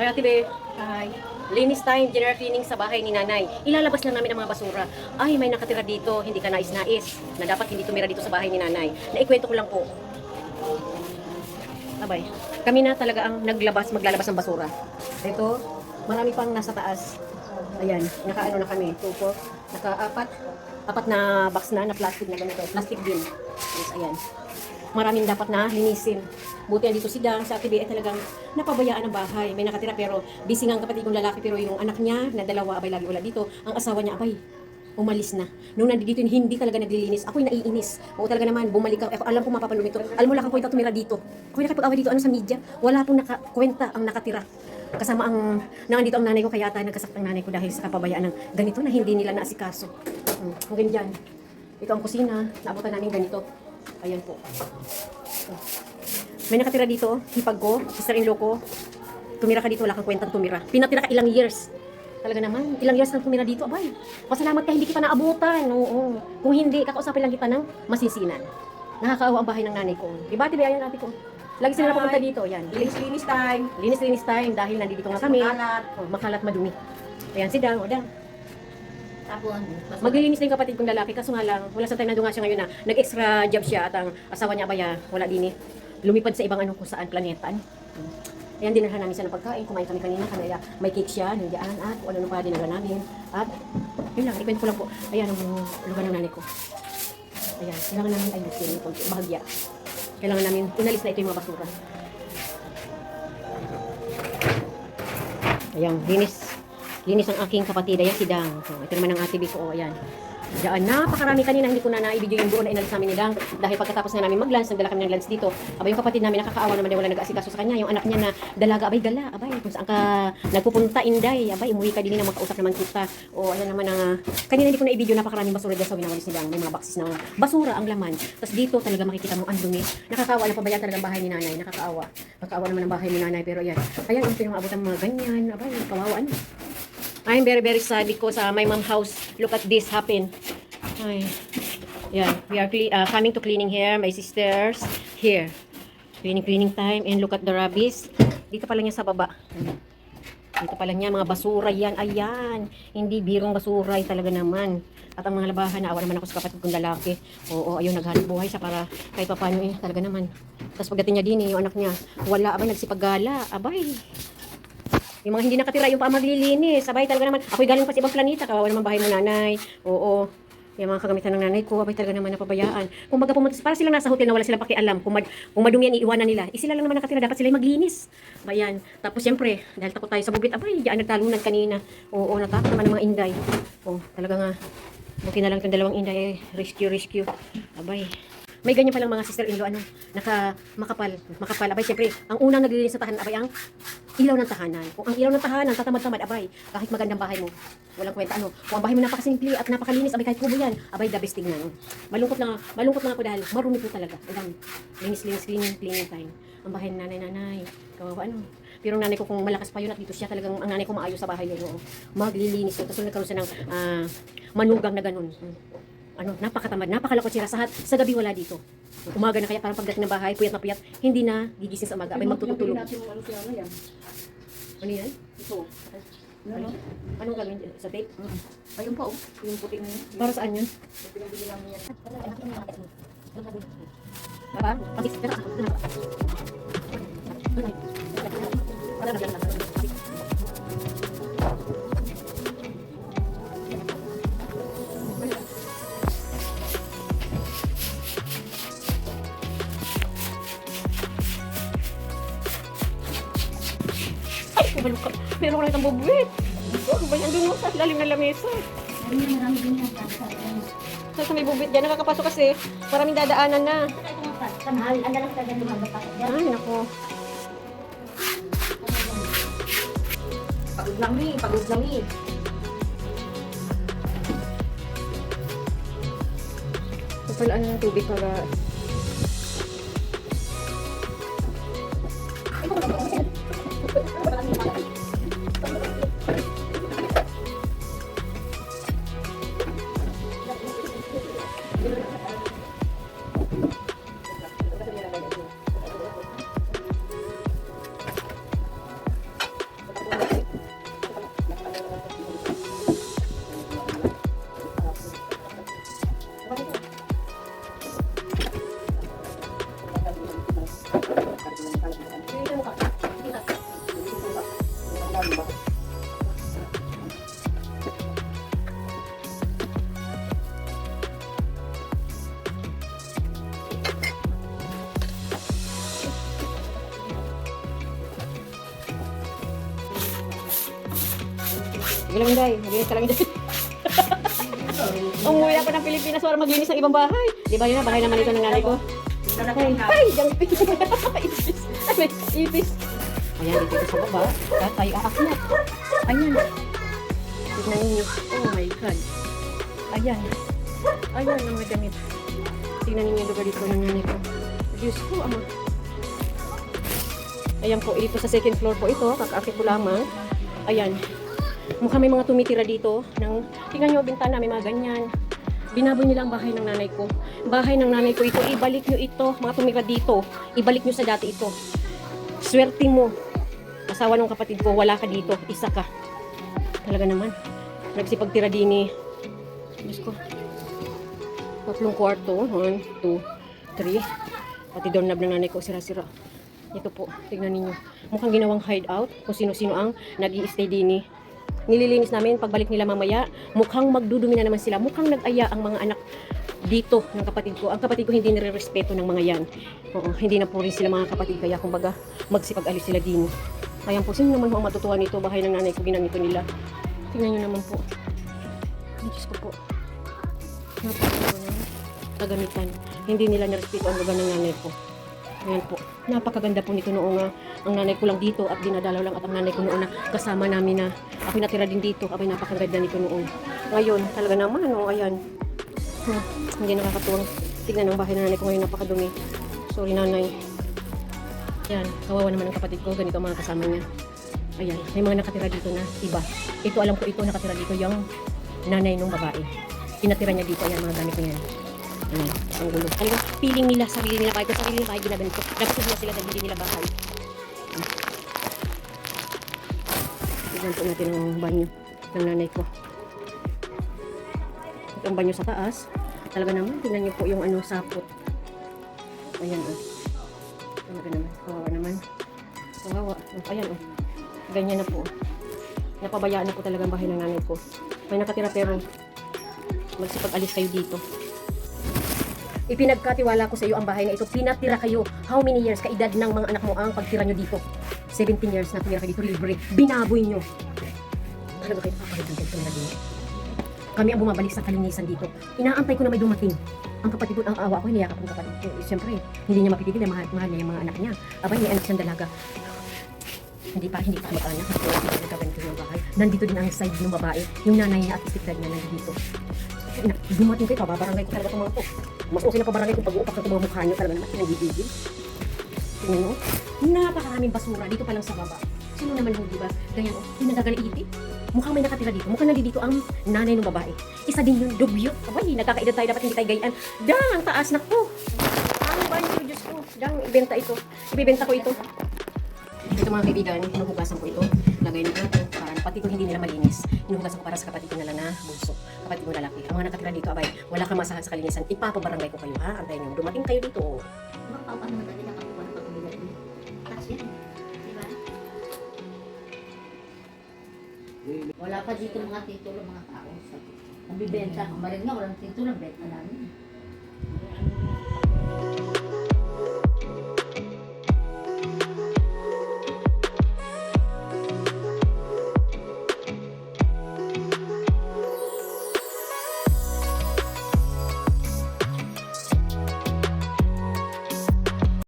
Ay, Ate Be, hi. Linis time, general cleaning sa bahay ni nanay. Ilalabas lang namin ang mga basura. Ay, may nakatira dito, hindi ka nais-nais, na dapat hindi tumira dito sa bahay ni nanay. Naikwento ko lang po. Abay, kami na talaga ang naglabas, maglalabas ng basura. Ito, marami pang nasa taas. Ayan, nakaano na kami. Tupo, naka-apat. Apat na box na, na plastic na ganito. Plastic bin. Yes, ayan. Maraming dapat na linisin. Buti dito si Dang, sa ATB ay talagang napabayaan ang bahay. May nakatira pero busy nga ang kapatid kong lalaki pero yung anak niya na dalawa abay lagi wala dito. Ang asawa niya abay umalis na. Nung nandito hindi talaga naglilinis. Ako'y naiinis. Oo talaga naman, bumalik ako. Ako, alam ko mapapanood ito. Alam mo lang kwenta tumira dito. Ako'y nakipag-away dito, ano sa media. Wala pong nakakwenta ang nakatira. Kasama ang, nandito ang nanay ko, kaya tayo nagkasakit ang nanay ko dahil sa kapabayaan ng ganito na hindi nila naasikaso. Hmm, ganyan. Ito ang kusina, naabutan namin ganito. Ayan po. May nakatira dito, hipag ko, sister-in-law ko. Tumira ka dito, wala kang kwentang tumira. Pinatira ka ilang years. Talaga naman, ilang years kang tumira dito, abay. Pasalamat ka, hindi kita naabutan. Oo. Kung hindi, kakausapin lang kita ng masisinan. Nakakaawa ang bahay ng nanay ko. Diba, tibi, ayan natin ko. Lagi sila napupunta dito, yan. Linis-linis time. Linis-linis time dahil nandito nga kami. Makalat. Oh, makalat madumi. Ayan, si Dang, o Dang. Tapon. Maglilinis na yung kapatid kong lalaki, kaso nga lang, wala sa time na nga siya ngayon na nag-extra job siya at ang asawa niya abaya, wala din eh. Lumipad sa ibang ano kung saan planeta. Ano. Ayan, dinarhan namin siya ng pagkain. Kumain kami kanina, kanila may cake siya, nandiyan, at kung ano pa dinala namin. At, yun lang, ikwento ko lang po. Ayan, ang lugar ng nanay ko. Ayan, kailangan namin ayusin yung konti, bahagya. Kailangan namin, inalis na ito yung mga basura. Ayan, linis. Linis ang aking kapatid. Ayan si Dang. So, ito naman ang ate Biko. Oh, ayan. Diyan, napakarami kanina. Hindi ko na na-video yung buo na inalis namin ni Dang. Dahil pagkatapos na namin mag-lunch, nagdala kami ng lunch dito. Abay, yung kapatid namin, nakakaawa naman wala nag-asikaso sa kanya. Yung anak niya na dalaga, abay, gala. Abay, kung saan ka nagpupunta, inday. Abay, umuwi ka din na makausap naman kita. O, ayan naman ang... kanina hindi ko na-video, napakaraming basura dyan sa winawalis ni Dang. May mga boxes na basura ang laman. Tapos dito talaga makikita mo ang dumi. Nakakaawa na pabayaan talaga ang bahay ni nanay. Nakakaawa. Nakakaawa naman ang bahay ni nanay. Pero ayan, ayan, yung pinamabot ang mga ganyan. Abay, kawawa ano. I'm very, very sad because uh, my mom house, look at this happen. Ay, yeah, we are uh, coming to cleaning here. My sisters, here. Cleaning, cleaning time. And look at the rubbish. Dito pala niya sa baba. Dito pala niya, mga basura yan. Ayan. Hindi birong basura ay talaga naman. At ang mga labahan, naawa naman ako sa kapatid kong lalaki. Oo, ayun, naghanap buhay siya para kahit pa paano eh, talaga naman. Tapos pagdating niya din, eh, yung anak niya, wala, abay, nagsipagala. Abay, yung mga hindi nakatira, yung pa maglilinis. Sabay talaga naman. Ako'y galing pa sa ibang planeta. Kawawa naman bahay mo nanay. Oo. Yung mga kagamitan ng nanay ko, abay talaga naman napabayaan. Kung baga pumunta, para silang nasa hotel na wala silang pakialam. Kung, mag, kung madumi yan, iiwanan nila. Eh, sila lang naman nakatira, dapat sila maglinis. Bayan. Tapos siyempre, dahil takot tayo sa bubit, abay, diyan nagtalunan kanina. Oo, natakot naman ng mga inday. Oo, talaga nga. Buti na lang itong dalawang inday, eh, rescue, rescue. Abay. May ganyan palang mga sister-in-law, ano, naka, makapal, makapal. Abay, siyempre, ang unang naglilinis sa tahanan, abay, ang ilaw ng tahanan. Kung ang ilaw ng tahanan, tatamad-tamad, abay, kahit magandang bahay mo, walang kwenta, ano, kung ang bahay mo napakasimple at napakalinis, abay, kahit kubo yan, abay, the best tingnan. Malungkot lang, malungkot lang ako dahil marumi po talaga. Alam, linis, linis, cleaning, cleaning time. Ang bahay ng nanay-nanay, kawawa, ano. Pero nanay ko kung malakas pa yun at dito siya talagang ang nanay ko maayos sa bahay yun. Oo. Maglilinis yun. Tapos nagkaroon siya ng ah, manugang na ganun. Ano, napakatamad, napakalakot siya sa, sa gabi wala dito. Umaga na kaya parang pagdating ng bahay, puyat na puyat, hindi na gigising sa umaga. Abay, magtutulog. ano yan. Ano yan? Ito. Ano? Anong gagawin dyan? sa tape? Ayun pa oh. Yung puti na yun. Para saan yun? Pinabili namin yan. Baba? Pagis, pero Ay, kumalo ka. Meron ko lang itong bubuit. Oh, ba yan doon sa lalim ng lamesa? Saan sa may bubit dyan? Nakakapasok kasi. Maraming dadaanan na. Kamahal, ang dalang taga lumabas ako dyan. Ay, nako. Pagod lang ni, pagod lang ni. Papalaan ng tubig para... Sige lang, Day. Maglinis ka lang, Day. Umuwi ako ng Pilipinas para maglinis ng ibang bahay. Di ba yun na, bahay naman ito ng nanay ko. Ay, ay, yung ipis. Ay, may ipis. Ayan, dito sa baba. At tayo aakyat. Ayan. Tignan ninyo. Oh my God. Ayan. Ayan ang mga damit. Tignan ninyo yung lugar dito ng nanay ko. Diyos ko, ama. Ayan po, dito sa second floor po ito. Kakaakit ko lamang. Ayan. Mukhang may mga tumitira dito. Ng, tingnan nyo, bintana, may mga ganyan. Binaboy nila ang bahay ng nanay ko. Bahay ng nanay ko ito. Ibalik nyo ito. Mga tumira dito. Ibalik nyo sa dati ito. Swerte mo. Asawa ng kapatid ko, wala ka dito. Isa ka. Talaga naman. Nagsipagtira din eh. Diyos ko. Tatlong kwarto. One, two, three. Pati doorknob ng nanay ko, sira-sira. Ito po, tignan ninyo. Mukhang ginawang hideout kung sino-sino ang nag stay din eh. Nililinis namin pagbalik nila mamaya. Mukhang magdudumi na naman sila. Mukhang nag-aya ang mga anak dito ng kapatid ko. Ang kapatid ko hindi nire-respeto ng mga yan. Oo, hindi na po rin sila mga kapatid. Kaya kumbaga magsipag-alis sila din. Ayan po, sino naman ho ang matutuwa nito? Bahay ng nanay ko, ginamito nila. Tingnan nyo naman po. Ay, Diyos ko po. Napakagawa na kagamitan. Hindi nila narespeto ang lugar ng nanay ko. Ayan po. Napakaganda po nito noong ah, ang nanay ko lang dito at dinadalaw lang at ang nanay ko noon na kasama namin na ako natira din dito. Abay napakaganda nito noon. Ngayon, talaga naman, oh, ayan. Hmm, hindi nakakatuwang tignan ng bahay ng nanay ko ngayon napakadumi. Sorry nanay. Ayan, kawawa naman ang kapatid ko. Ganito ang mga kasama niya. Ayan, may mga nakatira dito na iba. Ito, alam ko ito, nakatira dito yung nanay ng babae. Pinatira niya dito, ayan, mga gamit niya. Ayan, ang gulo. Talagang feeling nila, sarili nila bahay. Kung sarili nila bahay, ginaganito. Dapat sila sila dahil hindi nila bahay. Tignan po natin ang banyo ng nanay ko. Ito ang banyo sa taas. Talaga naman, tingnan niyo po yung ano, sapot. Ayan, oh. Talaga naman, kawawa naman. Kawawa. Oh, ayan, oh. Ganyan na po. Napabayaan na po talaga ang bahay ng nanay ko. May nakatira pero magsipag-alis kayo dito. Ipinagkatiwala ko sa iyo ang bahay na ito. Pinatira kayo. How many years kaedad ng mga anak mo ang pagtira nyo dito? 17 years na tumira kayo dito libre. Binaboy nyo. Talaga kayo papahitang kayo tumira dito. Kami ang bumabalik sa kalinisan dito. Inaantay ko na may dumating. Ang kapatid ko, ang awa ko, hiniyakap ng kapatid ko. Eh, Siyempre, hindi niya mapipigilan. Mahal, mahal niya yung mga anak niya. Abay, may anak siyang dalaga. Hindi pa, hindi pa mag-anak. Nandito din ang side ng babae. Yung nanay niya at isip na nandito. Dumating kayo, pababarangay ko talaga itong mga to. Mas okay na pabarangay ko pag-uupak ng mga mukha nyo talaga naman. Pinagigigil. Tingnan nyo. Napakaraming basura dito pa lang sa baba. Sino naman hindi ba? Ganyan o, yung nagagaliiti. Mukhang may nakatira dito. Mukhang nandito ang nanay ng babae. Isa din yung dugyot. Abay, nagkakaedad tayo. Dapat hindi tayo gayaan. Dang, ang taas na ko. Ang banyo, Diyos ko. Dang, ibenta ito. Ibibenta ko ito. Ito mga kaibigan, hinuhugasan ko ito. Lagay na natin para pati ko hindi nila malinis. Hinuhugasan ko para sa kapatid ko na lang na bunso. Kapatid ko lalaki. Ang mga nakatira dito, abay, wala kang masahan sa kalinisan. Ipapabarangay ko kayo ha. Antayin nyo. Dumating kayo dito. oh. Mapapa naman natin nakakuha ng pagbigat niya. Tax yan. Wala pa dito mga titulo mga tao. Ang bibenta, kung marin nga walang titulo, benta namin.